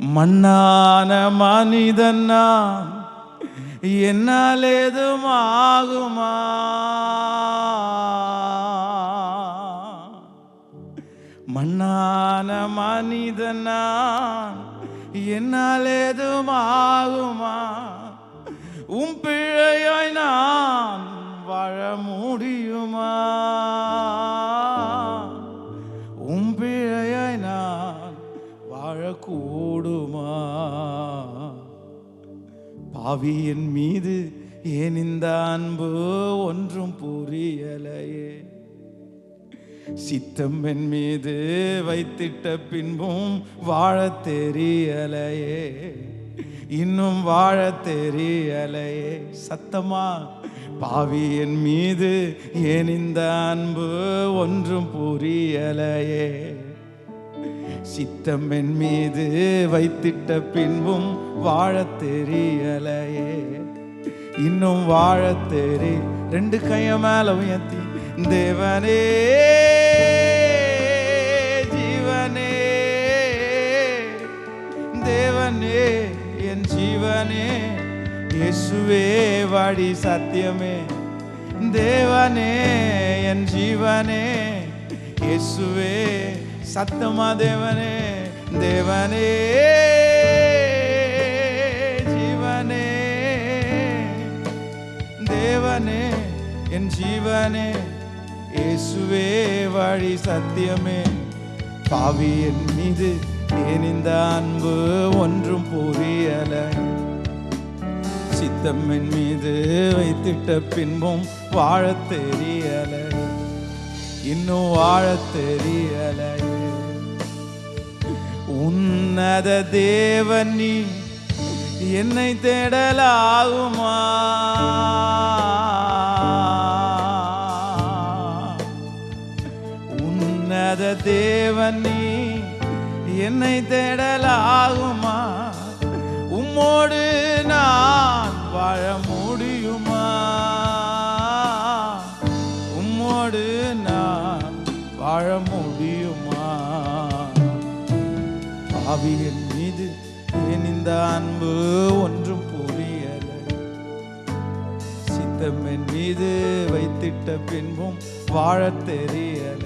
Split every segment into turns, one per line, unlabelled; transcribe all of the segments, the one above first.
மண்ணான மனிதன் நான். என்னால் ஏதும் ஆகுமா மண்ணான மனிதன் நான். என்னால் ஏதும் ஆகுமா உம் பிழையாய் நான் வாழ முடியுமா? வாழக்கூடுமா? பாவியின் மீது ஏன் இந்த அன்பு ஒன்றும் புரியலையே? சித்தம் என் மீது வைத்திட்ட பின்பும் வாழ தெரியலையே. இன்னும் வாழ தெரியலையே. சத்தமா பாவி என் மீது ஏன் இந்த அன்பு ஒன்றும் புரியலையே? சித்தம் என் மீது வைத்திட்ட பின்பும் வாழ தெரியலையே. இன்னும் வாழ தெரி ரெண்டு கைய மேல உயர்த்தி தேவனே ஜீவனே தேவனே என் ஜீவனே இயேசுவே வாடி சத்தியமே. தேவனே என் ஜீவனே இயேசுவே சத்தமா தேவனே தேவனே ஜீவனே தேவனே என் ஜீவனே இயேசுவே வழி சத்தியமே. பாவி என் மீது ஏன் இந்த அன்பு ஒன்றும் புரியல? சித்தம் என் மீது வைத்திட்ட பின்பும் வாழ தெரியல. இன்னும் வாழ தெரியலை. உன்னத தேவன் நீ என்னை தேடலாகுமா? உன்னத தேவன் நீ என்னை தேடலாகுமா? உம்மோடு நான் வாழ முடியுமா? உம்மோடு நான் வாழ முடியும் ஆவியின் மீது ஏன் இந்த அன்பு ஒன்றும் புரியல? சித்தம் என் மீது வைத்திட்ட பின்பும் வாழ தெரியல.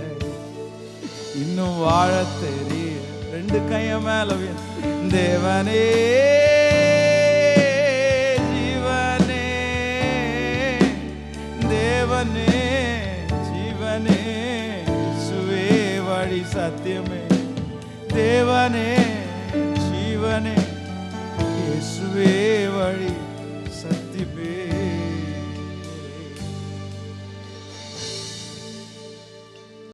இன்னும் வாழ தெரிய ரெண்டு கைய மேல தேவனே ஜீவனே தேவனே ஜீவனே சுவே வழி சத்தியமே. தேவனே தேவனே இயேசுவே வழி சத்தியமே